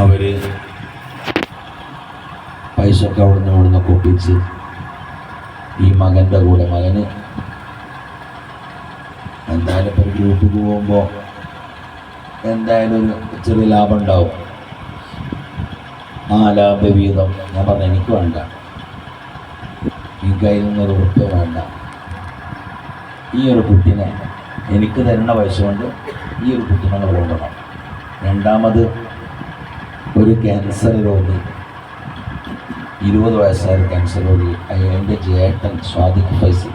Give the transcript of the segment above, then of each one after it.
അവർ പൈസ ഒക്കെ അവിടുന്ന് ഇവിടുന്ന് ഒപ്പിച്ച് ഈ മകന്റെ കൂടെ മകന് എന്തായാലും ഇപ്പോൾ ഒരു ഗ്രൂപ്പിൽ പോകുമ്പോൾ എന്തായാലും ഒരു ചെറിയ ലാഭം ഉണ്ടാവും. ആ ലാഭവീതം ഞാൻ പറഞ്ഞു എനിക്ക് വേണ്ട. ഈ കയ്യിൽ നിന്നൊരു ഉറപ്പ് വേണ്ട. ഈ ഒരു കുട്ടിനെ എനിക്ക് തരുന്ന പൈസ കൊണ്ട് ഈ ഒരു കുട്ടിനെ കൊണ്ടുപോകണം. രണ്ടാമത് ഒരു ക്യാൻസർ രോഗി ഇരുപത് വയസ്സായ ക്യാൻസർ രോഗി എന്റെ ജേട്ടൻ സ്വാദിഖ് ഫൈസൽ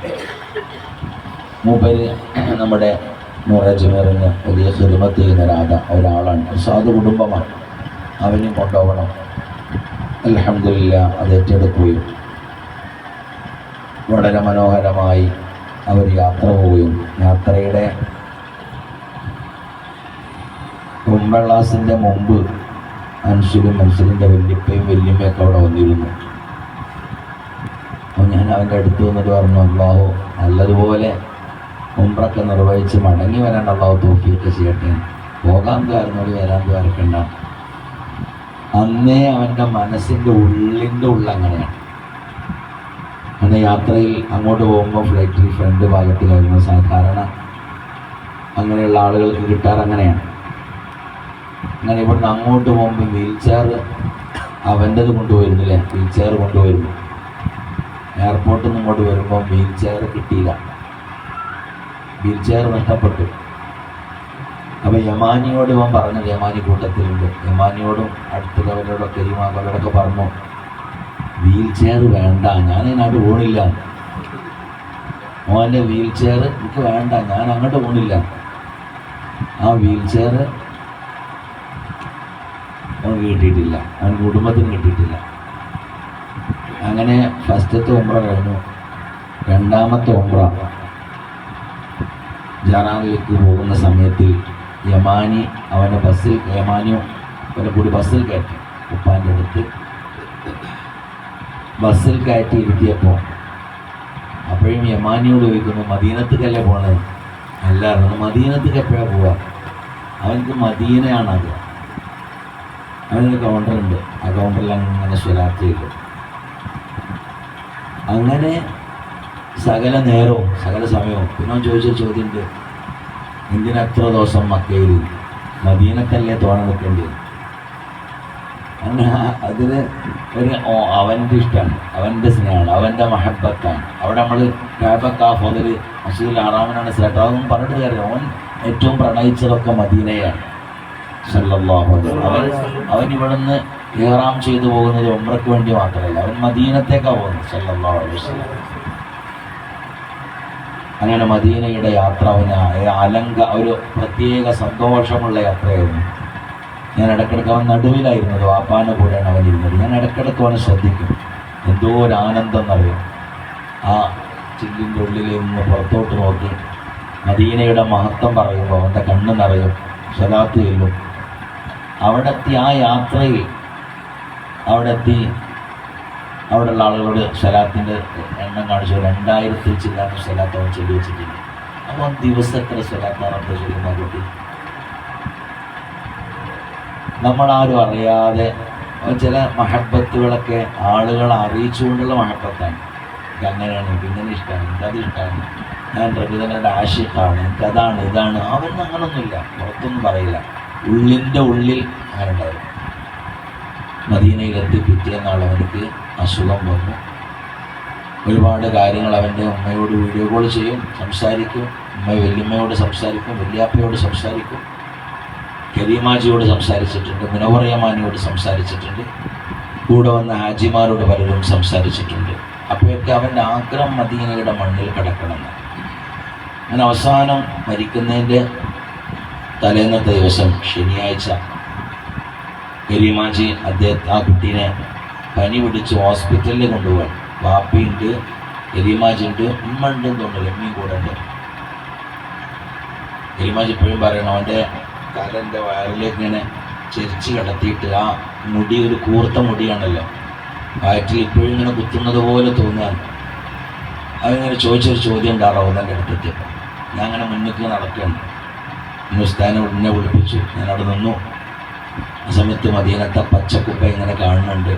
മൂപ്പര് നമ്മുടെ നൂറജുമേറിന് വലിയ ഹിർമത്ത് ചെയ്യുന്ന രാധ ഒരാളാണ്. ഒരു സാധു കുടുംബമാണ്. അവനും കൊണ്ടുപോകണം. അലഹമില്ല അത് ഏറ്റെടുക്കുകയും വളരെ മനോഹരമായി അവർ യാത്ര പോവുകയും യാത്രയുടെ ഉമ്മള്ളാസിന്റെ മുമ്പ് അൻസുലും മനുഷ്യരിന്റെ വല്യപ്പയും വല്യമ്മയൊക്കെ അവിടെ വന്നിരുന്നു. അപ്പോൾ ഞാൻ അവന്റെ അടുത്ത് വന്നിട്ട് പറഞ്ഞു അള്ളാഹു നല്ലതുപോലെ ഉംറൊക്കെ നിർവഹിച്ച് മടങ്ങി വരാൻ അള്ളാഹു തോക്കിയൊക്കെ ചെയ്യട്ടെ. പോകാൻ കാരണോട് വരാൻ കാരക്കണ്ട അന്നേ അവന്റെ മനസ്സിന്റെ ഉള്ളിന്റെ ഉള്ളങ്ങനെയാണ് അങ്ങനെ യാത്രയിൽ അങ്ങോട്ട് പോകുമ്പോൾ ഫ്ലൈറ്റിൽ ഫ്രണ്ട് ഭാഗത്തിലായിരുന്നു. സാധാരണ അങ്ങനെയുള്ള ആളുകൾക്ക് കിട്ടാറ് അങ്ങനെയാണ്. അങ്ങനെ ഇവിടുന്ന് അങ്ങോട്ട് പോകുമ്പോൾ വീൽ ചെയർ അവന്റെത് കൊണ്ടുപോയിരുന്നില്ലേ? വീൽ ചെയർ കൊണ്ടുപോയിരുന്നു. എയർപോർട്ടിൽ നിന്ന് ഇങ്ങോട്ട് വരുമ്പോൾ വീൽ ചെയർ കിട്ടിയില്ല. വീൽ ചെയർ നഷ്ടപ്പെട്ടു. അപ്പോൾ യമാനിയോട് ഇവൻ പറഞ്ഞത് യമാനി കൂട്ടത്തിലുണ്ട്. യമാനിയോടും അടുത്തുള്ളവരോടൊക്കെ കരീമാക്കളോടൊക്കെ പറഞ്ഞു വീൽ ചെയർ വേണ്ട ഞാൻ ഇതിനകത്ത് പോണില്ല. മോന്റെ വീൽ ചെയർ എനിക്ക് വേണ്ട ഞാൻ അങ്ങോട്ട് പോണില്ല. ആ വീൽ ചെയർ അവൻ കിട്ടിയിട്ടില്ല. അവൻ കുടുംബത്തിന് കിട്ടിയിട്ടില്ല. അങ്ങനെ ഫസ്റ്റത്തെ ഉമ്ര കഴിഞ്ഞു. രണ്ടാമത്തെ ഉമ്ര ജറാനിലേക്ക് പോകുന്ന സമയത്തിൽ യമാനി അവന്റെ ബസ്സിൽ യമാനിയും അവനെ കൂടി ബസ്സിൽ കയറ്റി. ഉപ്പാന്റെ അടുത്ത് ബസ്സിൽ കയറ്റി ഇരുത്തിയപ്പോൾ അപ്പോഴും യമാനിയോട് ചോദിക്കുന്നു മദീനത്തേക്കല്ലേ പോണത് അല്ലായിരുന്നു മദീനത്തേക്ക് എപ്പോഴാണ് പോവുക അവനക്ക് മദീനയാണ് അത് അവനൊരു കൗണ്ടറുണ്ട് ആ കൗണ്ടറിൽ അങ്ങനെ ശരാർത്ഥി ചെയ്തു അങ്ങനെ സകല നേരവും സകല സമയവും പിന്നെ ചോദിച്ച ചോദ്യമുണ്ട് എന്തിനത്ര ദിവസം മക്കയിൽ മദീനക്കല്ലേ തോണ നിൽക്കേണ്ടി അങ്ങനെ അതിന് ഒരു അവന്റെ ഇഷ്ടമാണ് അവന്റെ സ്നേഹമാണ് അവന്റെ മഹബത്താണ്. അവിടെ നമ്മൾ കാബക്കാ ഫോദർ മസൂൽ ആറാമനാണ് ശ്രദ്ധ അതൊന്നും പറഞ്ഞിട്ട് കാര്യം അവൻ ഏറ്റവും പ്രണയിച്ചതൊക്കെ മദീനയാണ്. അവൻ അവൻ ഇവിടുന്ന് ഇഹ്റാം ചെയ്തു പോകുന്നത് ഉമ്രക്ക് വേണ്ടി മാത്രമല്ല. അവൻ മദീനത്തേക്കാണ് പോകുന്നത് വസല്ലം. അങ്ങനെ മദീനയുടെ യാത്ര. അവന് അലങ്ക ഒരു പ്രത്യേക സന്തോഷമുള്ള യാത്രയായിരുന്നു. ഞാൻ ഇടയ്ക്കിടയ്ക്ക് അവൻ നടുവിലായിരുന്നത് വാപ്പാന്റെ കൂടെയാണ് അവൻ ഇരുന്നത്. ഞാൻ ഇടയ്ക്കിടയ്ക്ക് അവനെ ശ്രദ്ധിക്കും. എന്തോ ഒരു ആനന്ദം എന്നറിയാം. ആ ചില്ലിന്റെ ഉള്ളിൽ നിന്ന് പുറത്തോട്ട് നോക്കി മദീനയുടെ മഹത്വം പറയുമ്പോൾ അവന്റെ കണ്ണ് നിറയും. സ്വലാത്ത് ചെല്ലും. അവിടെ എത്തി ആ യാത്രയിൽ അവിടെത്തി അവിടെയുള്ള ആളുകളോട് സ്വലാത്തിന്റെ എണ്ണം കാണിച്ചു. രണ്ടായിരത്തിൽ ചില്ലാത്ത സ്വലാത്ത് അവൻ ചൊല്ലി വെച്ചിട്ടുണ്ട് അവൻ ദിവസം എത്ര സ്വലാത്താറത്തെ ചൊല്ലുന്ന കുട്ടി. നമ്മളാരും അറിയാതെ ചില മഹബത്തുകളൊക്കെ ആളുകളെ അറിയിച്ചുകൊണ്ടുള്ള മഹബത്താണ്. എനിക്ക് അങ്ങനെയാണ് എനിക്ക് ഇങ്ങനെ ഇഷ്ടമാണ് എനിക്കത് ഇഷ്ടമാണ്. ഞാൻ പ്രകൃതനയുടെ ആശിക്കാണ് എനിക്കതാണ് ഇതാണ്. അവൻ അങ്ങനൊന്നുമില്ല പുറത്തൊന്നും പറയില്ല. ഉള്ളിന്റെ ഉള്ളിൽ അങ്ങനെ മദീനയിലെത്തി പിറ്റേന്നാൾ അവനക്ക് അസുഖം വന്നു. ഒരുപാട് കാര്യങ്ങൾ അവന്റെ ഉമ്മയോട് വീഡിയോ കോൾ ചെയ്യും സംസാരിക്കും. ഉമ്മ വല്യമ്മയോട് സംസാരിക്കും വല്യാപ്പയോട് സംസാരിക്കും. കരീമാജിയോട് സംസാരിച്ചിട്ടുണ്ട് മുനവറയമാനിയോട് സംസാരിച്ചിട്ടുണ്ട്. കൂടെ വന്ന ഹാജിമാരോട് പലരും സംസാരിച്ചിട്ടുണ്ട്. അപ്പോഴൊക്കെ അവന്റെ ആഗ്രഹം മദീനയുടെ മണ്ണിൽ കിടക്കണമെന്ന്. അങ്ങനെ അവസാനം മരിക്കുന്നതിന്റെ തലേന്നത്തെ ദിവസം ശനിയാഴ്ച കരീമാജി അദ്ദേഹം ആ കുട്ടീനെ പനി പിടിച്ച് ഹോസ്പിറ്റലിൽ കൊണ്ടുപോകാൻ ബാപ്പിയുണ്ട് കരീമാജി ഉണ്ട് ഉമ്മ ഉണ്ട് തോന്നുന്നില്ല ഉമ്മയും കൂടെ ഉണ്ട്. കരീമാജി ഇപ്പോഴും പറയണം അവന്റെ തലന്റെ വയറിലേക്ക് ഇങ്ങനെ ചെരിച്ച് കിടത്തിയിട്ട് ആ മുടി ഒരു കൂർത്ത മുടിയാണല്ലോ. വയറ്റിൽ ഇപ്പോഴും ഇങ്ങനെ കുത്തുന്നത് പോലെ തോന്നിയാൽ അവനിങ്ങനെ ചോദിച്ചൊരു ചോദ്യം ഉണ്ടാവും അവന്റെ ഞാൻ അങ്ങനെ മുന്നിലേക്ക് നടക്കുകയാണ്. ഉസ്താനെ ഉടനെ വിളിപ്പിച്ചു. ഞാൻ അവിടെ നിന്നു. ആ സമയത്ത് മദീനത്തെ പച്ചക്കുപ്പ ഇങ്ങനെ കാണുന്നുണ്ട്.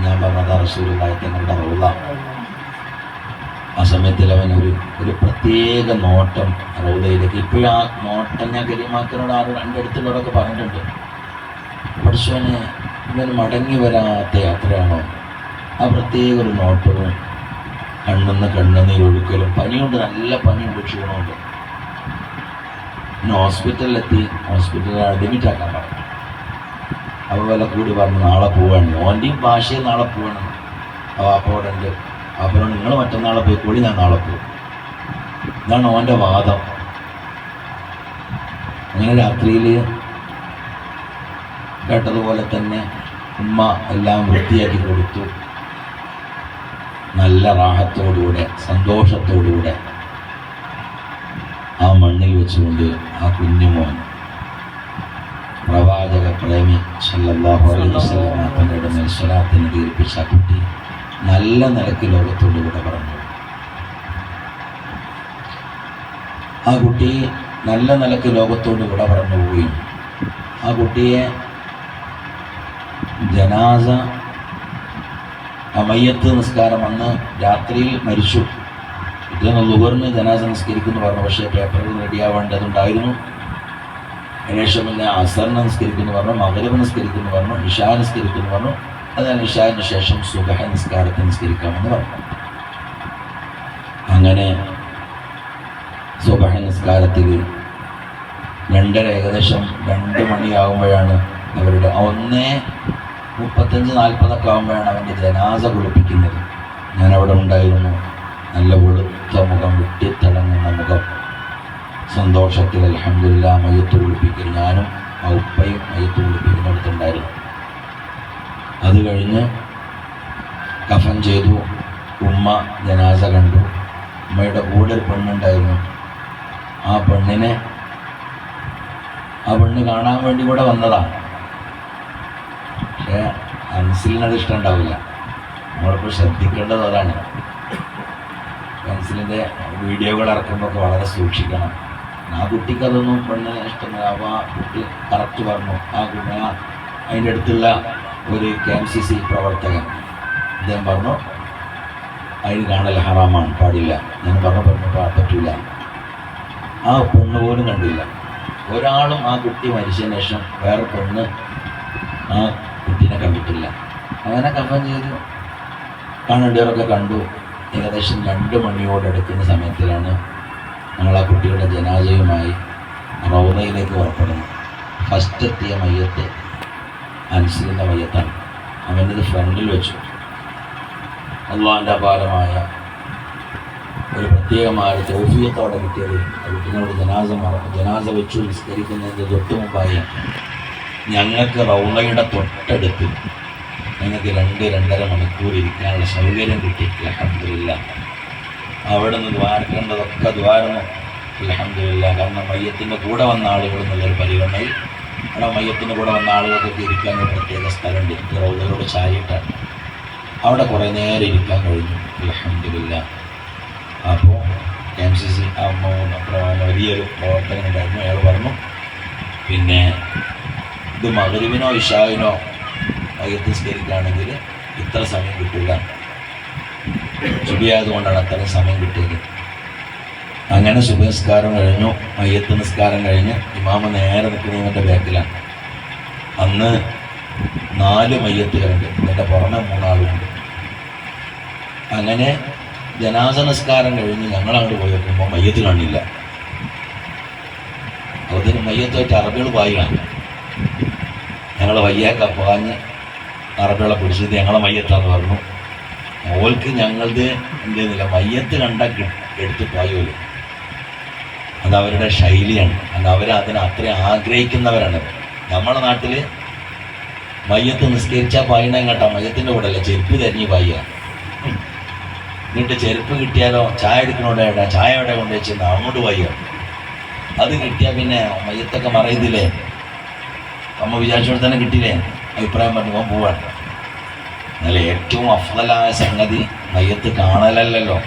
ഞാൻ പറഞ്ഞത് റസൂലുള്ളാഹി തങ്ങളുടെ റൗള. ആ സമയത്തിൽ അവൻ ഒരു ഒരു പ്രത്യേക നോട്ടം റൗദയിലേക്ക് ഇപ്പോഴും ആ നോട്ടം ഞാൻ കരീമാക്കനോട് ആ എന്റെ അടുത്തുള്ളവരൊക്കെ പറഞ്ഞിട്ടുണ്ട്. പഠിച്ചവന് ഇവന് മടങ്ങി വരാത്ത യാത്രയാണോ? ആ പ്രത്യേക ഒരു നോട്ടവും കണ്ണെന്ന് കണ്ണെന്ന് ഒഴുക്കലും പനിയുണ്ട് നല്ല പനിയുണ്ട് ക്ഷീണമുണ്ട്. പിന്നെ ഹോസ്പിറ്റലിലെത്തി ഹോസ്പിറ്റലിൽ അഡ്മിറ്റ് ആക്കാൻ പറഞ്ഞു. അപ്പോൾ വില കൂടി പറഞ്ഞു നാളെ പോവാണ്. ഓന്റെയും ഭാഷയിൽ നാളെ പോവണം. അപ്പോൾ അവിടെ ഉണ്ട്. അപ്പോൾ നിങ്ങൾ മറ്റന്നാളെ പോയി കൂടി ഞാൻ നാളെ പോകും ഇതാണ് ഓന്റെ വാദം. അങ്ങനെ രാത്രിയിൽ കേട്ടതുപോലെ തന്നെ ഉമ്മ എല്ലാം വൃത്തിയാക്കി കൊടുത്തു. നല്ല റാഹത്തോടുകൂടെ സന്തോഷത്തോടുകൂടെ. വെച്ചുകൊണ്ട് ആ കുഞ്ഞുമോൻ പ്രവാചക പ്രേമി വസല്ലം തങ്ങളുടെ ദീർഘിച്ച ആ കുട്ടി നല്ല നിലയ്ക്ക് ലോകത്തോട് കൂടെ പറഞ്ഞു. ആ കുട്ടി നല്ല നിലയ്ക്ക് ലോകത്തോട് കൂടെ പറഞ്ഞു പോവുകയും ആ കുട്ടിയെ ജനാസ അമയ്യത്ത് നിസ്കാരം അന്ന് രാത്രിയിൽ മരിച്ചു. ഇതൊന്ന് നുകർന്ന് ജനാസ നിസ്കരിക്കുന്നു പറഞ്ഞു. പക്ഷേ പേപ്പറിൽ റെഡിയാവേണ്ടതുണ്ടായിരുന്നു അതിനുശേഷം പിന്നെ അസറിന് നിസ്കരിക്കുന്നു പറഞ്ഞു മകരവ് നിസ്കരിക്കുന്നു പറഞ്ഞു ഇഷാ നിസ്കരിക്കുന്നു പറഞ്ഞു. അതിനാൽ ഇഷാന് ശേഷം സുബഹ നിസ്കാരത്തെ നിസ്കരിക്കാമെന്ന് പറഞ്ഞു. അങ്ങനെ സുബഹ നിസ്കാരത്തിൽ രണ്ടര ഏകദേശം രണ്ട് മണിയാകുമ്പോഴാണ് അവരുടെ ഒന്നേ മുപ്പത്തഞ്ച് നാൽപ്പതൊക്കെ ആകുമ്പോഴാണ് അവന്റെ ജനാസ കുളിപ്പിക്കുന്നത്. ഞാൻ അവിടെ ഉണ്ടായിരുന്നു. നല്ല വെളുത്ത മുഖം വെട്ടിത്തിളങ്ങുന്ന മുഖം സന്തോഷത്തിൽ അലഹമില്ല മയ്യത്ത് കുളിപ്പിക്കൽ ഞാനും ആ ഉപ്പയും മയ്യത്ത് കുളിപ്പിക്കുന്നിടത്തുണ്ടായിരുന്നു അത് കഴിഞ്ഞ് കഫൻ ചെയ്തു. ഉമ്മ ജനാസ കണ്ടു. ഉമ്മയുടെ കൂടെ ഒരു പെണ്ണുണ്ടായിരുന്നു. ആ പെണ്ണിനെ ആ പെണ്ണ് കാണാൻ വേണ്ടി കൂടെ വന്നതാണ് പക്ഷേ അൻസിലിനത് ഇഷ്ടമുണ്ടാവില്ല നമ്മളിപ്പോൾ ശ്രദ്ധിക്കേണ്ടത് അതാണ്. പെൻസിലിന്റെ വീഡിയോകൾ ഇറക്കുമ്പോൾ വളരെ സൂക്ഷിക്കണം. ആ കുട്ടിക്ക് അതൊന്നും പെണ്ണ് ഇഷ്ടമല്ല. അപ്പോൾ ആ കുട്ടി കറക്റ്റ് പറഞ്ഞു. ആ കുട്ടി അതിന്റെ അടുത്തുള്ള ഒരു കെ എം സി സി പ്രവർത്തകൻ. അദ്ദേഹം പറഞ്ഞു അതിന് കാണൽ ഹറാമാണ് പാടില്ല. ഞാൻ പറഞ്ഞു പറഞ്ഞു "പാ- പറ്റില്ല ആ പെണ്ണ് പോലും കണ്ടില്ല. ഒരാളും ആ കുട്ടി മരിച്ചതിന് ശേഷം വേറെ പെണ്ണ് ആ കുട്ടീനെ കണ്ടിട്ടില്ല. അങ്ങനെ കമ്പം ചെയ്തു കാണേണ്ടവരൊക്കെ കണ്ടു. ഏകദേശം രണ്ട് മണിയോടടുക്കുന്ന സമയത്തിലാണ് ഞങ്ങൾ ആ കുട്ടിയുടെ ജനാജയുമായി റൗദയിലേക്ക് പുറപ്പെടുന്നത്. ഫസ്റ്റ് എത്തിയ മയ്യത്ത് അൻസിലിന്റെ മയ്യത്താണ്. അവന്റെ ഫ്രണ്ടിൽ വെച്ചു. അള്ളാഹിന്റെ അപാരമായ ഒരു പ്രത്യേകമായ തോഫിയത്തോടെ കിട്ടിയത് കുട്ടിനോട് ജനാസ ജനാസ വെച്ചു നിസ്കരിക്കുന്നതിന്റെ തൊട്ട് മുമ്പായി ഞങ്ങൾക്ക് റൗളയുടെ തൊട്ടടുത്ത് ഞങ്ങൾക്ക് രണ്ട് രണ്ടര മണിക്കൂർ ഇരിക്കാനുള്ള സൗകര്യം കിട്ടിയിട്ടില്ല. അഹമ്മദില്ല അവിടെ നിന്ന് ദ്വാരക്കേണ്ടതൊക്കെ ദ്വാരമോ? അലഹമില്ല കാരണം മയ്യത്തിന്റെ കൂടെ വന്ന ആളുകൾ എന്നുള്ളൊരു പരിഗണനയിൽ. അവിടെ മയ്യത്തിന്റെ കൂടെ വന്ന ആളുകൾക്കൊക്കെ ഇരിക്കാൻ ഒരു പ്രത്യേക സ്ഥലമുണ്ട്. എനിക്ക് റൗളയോട് ചാരിയിട്ടാണ്. അവിടെ കുറേ നേരം ഇരിക്കാൻ കഴിഞ്ഞു. അലഹമില്ല അപ്പോൾ എം സി സി വലിയൊരു പ്രവർത്തനം ഉണ്ടായിരുന്നു അയാൾ പറഞ്ഞു പിന്നെ ഇത് മകരുവിനോ ഇഷാവിനോ മയ്യത്ത് സ്കരിക്കുകയാണെങ്കിൽ ഇത്ര സമയം കിട്ടില്ല. ശുഭിയായതുകൊണ്ടാണ് അത്രയും സമയം കിട്ടിയത്. അങ്ങനെ ശുഭനിസ്കാരം കഴിഞ്ഞു മയ്യത്ത് നിസ്കാരം കഴിഞ്ഞ് ഇമാമ നേരെ നിൽക്കുന്നതിന്റെ ബാക്കിലാണ്. അന്ന് നാല് മയ്യത്തുകളുണ്ട് ഇതിന്റെ പുറമെ മൂന്നാളുമുണ്ട് അങ്ങനെ ജനാസ നിസ്കാരം കഴിഞ്ഞ് ഞങ്ങൾ അങ്ങോട്ട് പോയി നോക്കുമ്പോൾ മയ്യത്ത് കാണില്ല. അതിന് മയ്യത്തായിട്ട് അറബികൾ പായാണ് ഞങ്ങൾ വയ്യാക്ക പാഞ്ഞ് അറബികളെ പിടിച്ചത് ഞങ്ങളെ മയ്യത്താന്ന് പറഞ്ഞു. ഓൾക്ക് ഞങ്ങളുടെ എന്തേന്നില്ല മയ്യത്ത് കണ്ട എടുത്ത് പോയോലും അത് അവരുടെ ശൈലിയാണ്. അല്ല അവർ അതിനെ അത്രയും ആഗ്രഹിക്കുന്നവരാണ്. നമ്മളെ നാട്ടിൽ മയ്യത്ത് നിസ്കരിച്ചാൽ പായണം കേട്ടോ. മയ്യത്തിന്റെ കൂടെ അല്ല ചെരുപ്പ് തരിഞ്ഞ് പായ എന്നിട്ട് ചെരുപ്പ് കിട്ടിയാലോ ചായ എടുക്കണോടെ ചായ എവിടെ കൊണ്ട് അങ്ങോട്ട് പായ അത് കിട്ടിയാൽ പിന്നെ മയ്യത്തൊക്കെ മറയുന്നില്ലേ അമ്മ വിചാരിച്ചോടെ തന്നെ കിട്ടിയില്ലേ? അഭിപ്രായം പറഞ്ഞു പോകാൻ പോവാണ് എന്നാൽ ഏറ്റവും അഫ്ദലായ സംഗതി മയ്യത്ത് കാണലല്ലല്ലോ.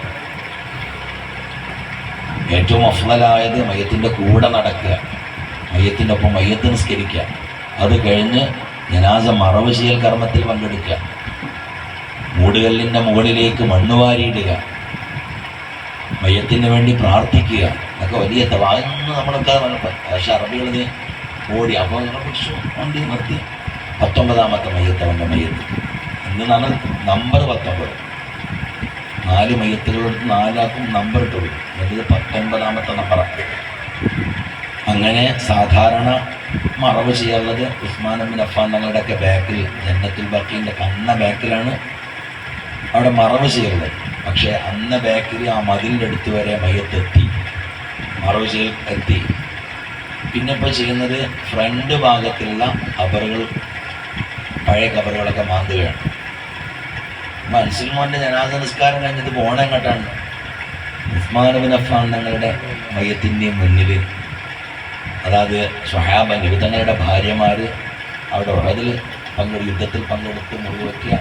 ഏറ്റവും അഫ്ദലായത് മയ്യത്തിന്റെ കൂടെ നടക്കുക. മയ്യത്തിന്റെ ഒപ്പം മയ്യത്ത് നിസ്കരിക്കുക. അത് കഴിഞ്ഞ് ജനാസ മറവ് ചെയ്യൽ കർമ്മത്തിൽ പങ്കെടുക്കുക. മൂടുകല്ലിന്റെ മുകളിലേക്ക് മണ്ണ് വാരിയിടുക. മയ്യത്തിന് വേണ്ടി പ്രാർത്ഥിക്കുക. അതൊക്കെ വലിയ തവാന്ന് നമ്മളൊക്കെ പക്ഷേ അറബികളിൽ ഓടി. അപ്പോൾ നമ്മളെ പിടിച്ചു വണ്ടി നിർത്തി. പത്തൊമ്പതാമത്തെ മയ്യത്ത് അവന്റെ മയ്യത്ത്. ഇന്നാണ് നമ്പർ പത്തൊമ്പത്. നാല് മയ്യത്തുകളെടുത്ത് നാലാക്കും നമ്പർ ഇട്ടുള്ളൂ എന്നിട്ട് പത്തൊൻപതാമത്തെ നമ്പറാണ് അങ്ങനെ സാധാരണ മറവ് ചെയ്യാനുള്ളത് ഉസ്മാൻ അബിൻ അഫാൻ തങ്ങളുടെയൊക്കെ ബാക്കിൽ ജന്നത്തുൽ ബക്കീന്റെ കണ്ണ ബാക്കിലാണ് അവിടെ മറവ് ചെയ്യുന്നത് പക്ഷേ അന്ന ബാക്കിൽ ആ മതിലിന്റെ അടുത്ത് വരെ മയ്യത്തെത്തി മറവ് ചെയ്യൽ എത്തി. പിന്നെ ഇപ്പോൾ ചെയ്യുന്നത് ഫ്രണ്ട് ഭാഗത്തുള്ള കബറുകൾ പഴയ കബറുകളൊക്കെ മാന്തുകയാണ്. മനസ്സിൽ മോന്റെ ജനാദ നിസ്കാരം കഴിഞ്ഞത് പോണെങ്ങോട്ടാണ് ഉസ്മാൻ ബിൻ അഫാൻ തങ്ങളുടെ മയത്തിന്റെ മുന്നിൽ അതായത് സ്വഹാബ നിബിതങ്ങളുടെ ഭാര്യമാർ അവിടെ ഉറതിൽ പങ്കെടു യുദ്ധത്തിൽ പങ്കെടുത്ത് മുറിവെക്കിയ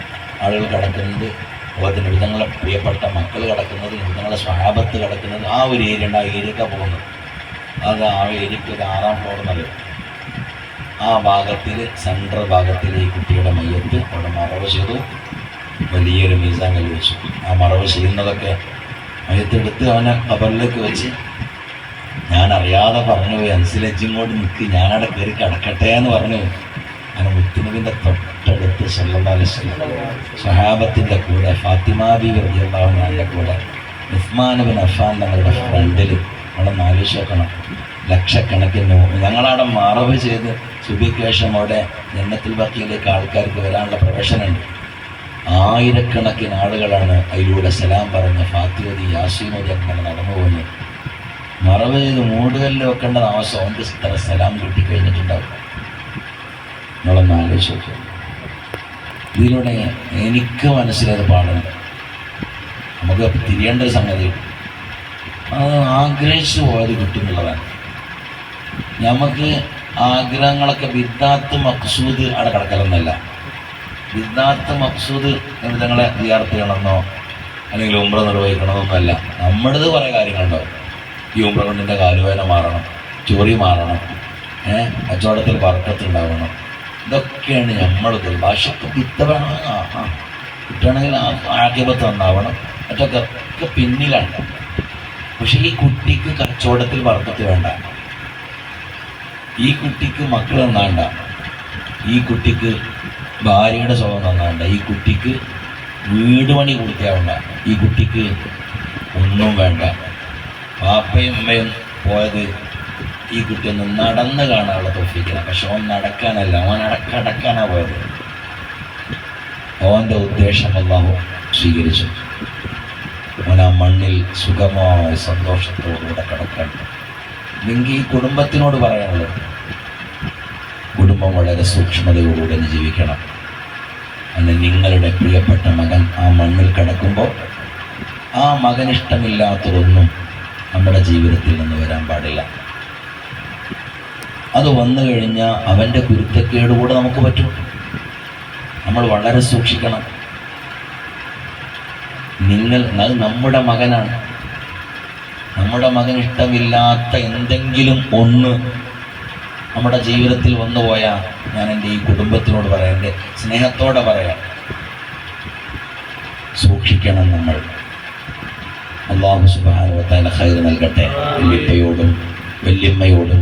ആളുകൾ കിടക്കുന്നത് അതുപോലെ നിബിതങ്ങളെ പ്രിയപ്പെട്ട മക്കൾ കിടക്കുന്നത് നിബിതങ്ങളെ സ്വഹാബത്ത് കിടക്കുന്നത് ആ ഒരു ഏരിയ ഉണ്ട് ആ ഏരിയക്കാണ് പോകുന്നത്. അത് ആ ഏരിയക്ക് ഒരു ആറാം ഫ്ലോർ എന്നത് ആ ഭാഗത്തിൽ സെൻട്രൽ ഭാഗത്തിൽ ഈ കുട്ടിയുടെ മയ്യത്ത് അവിടെ മറവ് ചെയ്തു. വലിയൊരു മീസാൻ കല്ല് വെച്ചു. ആ മറവ് ചെയ്യുന്നതൊക്കെ മയ്യത്തെടുത്ത് അവനെ കബറിലേക്ക് വെച്ച്. ഞാൻ അറിയാതെ പറഞ്ഞു പോയി അൻസിലജ്ജിങ്ങോട്ട് നിൽക്ക് ഞാനവിടെ കയറി കിടക്കട്ടെ എന്ന് പറഞ്ഞു. അങ്ങനെ മുത്തുനബിന്റെ തൊട്ടടുത്ത് സഹാബത്തിന്റെ കൂടെ ഫാത്തിമ ബി റബിയുടെ കൂടെ ഉസ്മാനബിൻ അഫാൻ തങ്ങളുടെ ഫ്രണ്ടിൽ അവിടെ നാലോചിച്ച് ലക്ഷക്കണക്കിന് ഞങ്ങളവിടെ മറവ് ചെയ്ത് സുബിക്കേഷം അവിടെ ജന്നത്തിൽ ബക്കിയിലേക്ക് ആൾക്കാർക്ക് വരാനുള്ള പ്രൊഫഷനുണ്ട് ആയിരക്കണക്കിന് ആളുകളാണ് അതിലൂടെ സലാം പറഞ്ഞ് ഫാത്തിമതി യാസീമതി അങ്ങനെ നടന്നു പോകുന്നത് മറവ് ചെയ്ത് മൂടുകല്ല് വെക്കേണ്ട താമസം അവന്റെ സലാം സ്ഥലം കിട്ടിക്കഴിഞ്ഞിട്ടുണ്ടാവും. നിങ്ങളൊന്ന് ആലോചിച്ച് നോക്കുക ഇതിലൂടെ എനിക്ക് മനസ്സിലത് പാടുണ്ട് നമുക്ക് തിരിയേണ്ട ഒരു സംഗതി അത് ആഗ്രഹിച്ചു പോയത് കിട്ടുന്നുള്ളതാണ്. നമുക്ക് ആഗ്രഹങ്ങളൊക്കെ വിദ്യാർത്ഥി മക്സൂദ് അവിടെ കിടക്കലൊന്നല്ല വിദ്യാർത്ഥി മക്സൂദ് നിങ്ങളെ വിദ്യാർത്ഥി ചെയ്യണമെന്നോ അല്ലെങ്കിൽ ഉമ്ര നിർവഹിക്കണമെന്നൊന്നുമല്ല. നമ്മുടേത് കുറേ കാര്യങ്ങളുണ്ടാവും ഈ ഉമ്രകൊണ്ടിന്റെ കാലുവേന മാറണം ചൊറി മാറണം ഏഹ് കച്ചവടത്തിൽ വർക്കത്തുണ്ടാവണം ഇതൊക്കെയാണ് നമ്മൾക്ക് ഭാഷക്ക് വിത്ത വേണം. ആ ആ. ആക്ഷേപത്തിൽ ആദ്യപത്ത് നന്നാവണം. മറ്റൊക്കെ ഒക്കെ പിന്നിലാണ്. പക്ഷേ ഈ കുട്ടിക്ക് കച്ചവടത്തിൽ വർക്കത്ത് വേണ്ട. ഈ കുട്ടിക്ക് മക്കൾ നന്നാണ്ട. ഈ കുട്ടിക്ക് ഭാര്യയുടെ സ്വഭാവം നന്നാണ്ട. ഈ കുട്ടിക്ക് വീട് പണി കൊടുത്തേണ്ട ഈ കുട്ടിക്ക് ഒന്നും വേണ്ട. പാപ്പയും അമ്മയും പോയത് ഈ കുട്ടി ഒന്ന് നടന്ന് കാണാനുള്ള തോഫിക്കണം പക്ഷെ അവൻ നടക്കാനല്ല. അവൻ അടക്കടക്കാനാണ് പോയത്. അവന്റെ ഉദ്ദേശം അല്ലാഹു സ്വീകരിച്ചു. അവൻ ആ മണ്ണിൽ സുഖമായ സന്തോഷത്തോടുകൂടെ കിടക്കാൻ എങ്കിൽ ഈ കുടുംബത്തിനോട് പറയാനുള്ളത് കുടുംബം വളരെ സൂക്ഷ്മതയോടുകൂടെ ജീവിക്കണം. അന്ന് നിങ്ങളുടെ പ്രിയപ്പെട്ട മകൻ ആ മണ്ണിൽ കിടക്കുമ്പോൾ ആ മകൻ ഇഷ്ടമില്ലാത്തതൊന്നും നമ്മുടെ ജീവിതത്തിൽ നിന്ന് വരാൻ പാടില്ല. അത് വന്നു കഴിഞ്ഞാൽ അവന്റെ കുരുത്തക്കേട് കൂടെ നമുക്ക് പറ്റും. നമ്മൾ വളരെ സൂക്ഷിക്കണം. നിങ്ങൾ നമ്മുടെ മകനാണ്. നമ്മുടെ മകൻ ഇഷ്ടമില്ലാത്ത എന്തെങ്കിലും ഒന്ന് നമ്മുടെ ജീവിതത്തിൽ വന്നു പോയാൽ ഞാൻ എന്റെ ഈ കുടുംബത്തിനോട് പറയാം എന്റെ സ്നേഹത്തോടെ പറയാം. സൂക്ഷിക്കണം നമ്മൾ. അള്ളാഹു സുബാനുവത്താല ഹൈർ നൽകട്ടെ. വല്യപ്പയോടും വല്യമ്മയോടും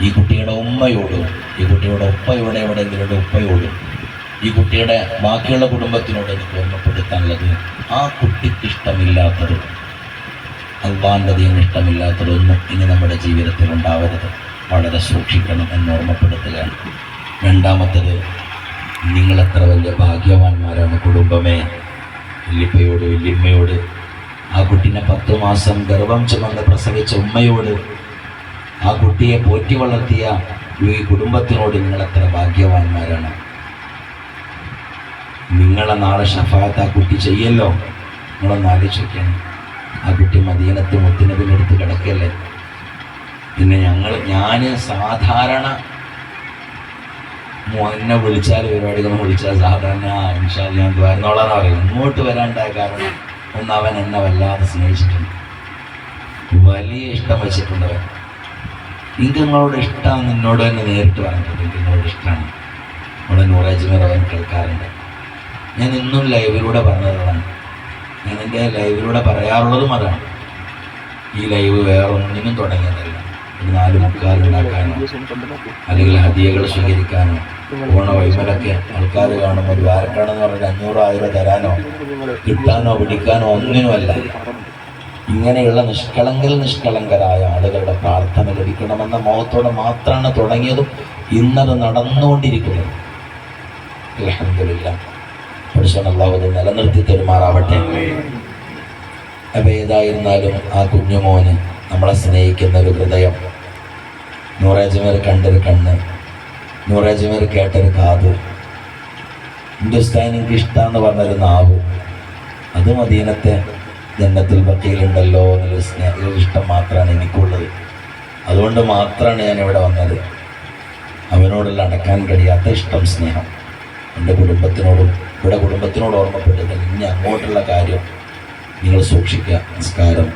ഈ കുട്ടിയുടെ ഉമ്മയോടും ഈ കുട്ടിയുടെ ഉപ്പയുടെ എവിടെയെങ്കിലും ഉപ്പയോടും ഈ കുട്ടിയുടെ ബാക്കിയുള്ള കുടുംബത്തിനോട് എനിക്ക് ഓർമ്മപ്പെടുത്താനുള്ളത് ആ കുട്ടിക്ക് ഇഷ്ടമില്ലാത്തത് അള്ളാന്റെ അധികം ഇഷ്ടമില്ലാത്തതൊന്നും ഇനി നമ്മുടെ ജീവിതത്തിൽ ഉണ്ടാവരുത്. വളരെ സൂക്ഷിക്കണം എന്ന് ഓർമ്മപ്പെടുത്തുകയാണ് രണ്ടാമത്തത് നിങ്ങളെത്ര വലിയ ഭാഗ്യവാന്മാരാണ് കുടുംബമേ. വല്യപ്പയോട് വല്യമ്മയോട് ആ കുട്ടിനെ പത്ത് മാസം ഗർഭം ചുമന്ന് പ്രസവിച്ച ഉമ്മയോട് ആ കുട്ടിയെ പോറ്റി വളർത്തിയ ഈ കുടുംബത്തിനോട് നിങ്ങളെത്ര ഭാഗ്യവാന്മാരാണ്. നിങ്ങളെ നാളെ ഷഫാത്ത് ആ കുട്ടി ചെയ്യല്ലോ. നിങ്ങളൊന്ന് ആലോചിക്കണം. ആ കുട്ടി മദീനത്ത് മുത്തിനബിനടുത്ത് കിടക്കല്ലേ? പിന്നെ ഞങ്ങൾ ഞാൻ സാധാരണ എന്നെ വിളിച്ചാൽ പരിപാടികൾ വിളിച്ചാൽ സാധാരണ ഇൻഷാ ഞാൻ വരുന്നോളാന്ന് പറയും ഇങ്ങോട്ട് വരാണ്ടായ കാരണം ഒന്ന് അവൻ എന്നെ വല്ലാതെ സ്നേഹിച്ചിട്ടുണ്ട്. വലിയ ഇഷ്ടം വെച്ചിട്ടുണ്ട് അവൻ. എനിക്ക് നിങ്ങളോട് ഇഷ്ടമാണ് നിന്നോട് തന്നെ നേരിട്ട് പറഞ്ഞിട്ടുണ്ട്. എനിക്ക് നിങ്ങളോട് ഇഷ്ടമാണ് നമ്മുടെ നൂറാജ്മീർ അവൻ കേൾക്കാറുണ്ട്. ഞാൻ ഇന്നും ലൈവിലൂടെ പറഞ്ഞതാണ്. ഞാൻ എന്റെ ലൈവിലൂടെ പറയാറുള്ളതും അതാണ്. ഈ ലൈവ് വേറെ ഒന്നിനും തുടങ്ങിയതല്ല. ഒരു നാല് മുക്കാൽ ഉണ്ടാക്കാനോ അല്ലെങ്കിൽ ഹദിയകൾ സ്വീകരിക്കാനോ ഓണ വൈമലൊക്കെ ആൾക്കാർ കാണും ഒരു വാരക്കാണെന്ന് പറഞ്ഞാൽ അഞ്ഞൂറ് ആയിരം തരാനോ കിട്ടാനോ പിടിക്കാനോ ഒന്നിനുമല്ല. ഇങ്ങനെയുള്ള നിഷ്കളങ്കൽ നിഷ്കളങ്കരായ ആളുകളുടെ പ്രാർത്ഥന ലഭിക്കണമെന്ന മോഹത്തോടെ മാത്രമാണ് തുടങ്ങിയതും ഇന്നത് നടന്നുകൊണ്ടിരിക്കുന്നത്. അലഹമില്ല പുരുഷൻ അള്ളാഹുദ് നിലനിർത്തി തെരുമാറാവട്ടെ. അപ്പൊ ഏതായിരുന്നാലും ആ കുഞ്ഞുമോന് നമ്മളെ സ്നേഹിക്കുന്ന ഒരു ഹൃദയം. നൂറേജമേർ കണ്ടൊരു കണ്ണ്. നൂറേജമേർ കേട്ടൊരു കാത്. ഹിന്ദുസ്ഥാൻ എനിക്ക് ഇഷ്ടമെന്ന് പറഞ്ഞൊരു നാവ്. അത് മദീനത്തെ ജന്നത്തിൽ ബക്കയിലുണ്ടല്ലോ എന്നൊരു സ്നേഹ ഇഷ്ടം മാത്രമാണ് എനിക്കുള്ളത്. അതുകൊണ്ട് മാത്രമാണ് ഞാൻ ഇവിടെ വന്നത്. അവനോടുള്ള അടക്കാൻ കഴിയാത്ത ഇഷ്ടം സ്നേഹം. എന്റെ കുടുംബത്തിനോടും ഇവിടെ കുടുംബത്തിനോട് ഓർമ്മപ്പെടുന്നത് ഇനി അങ്ങോട്ടുള്ള കാര്യം നിങ്ങൾ സൂക്ഷിക്കുക. നമസ്കാരം.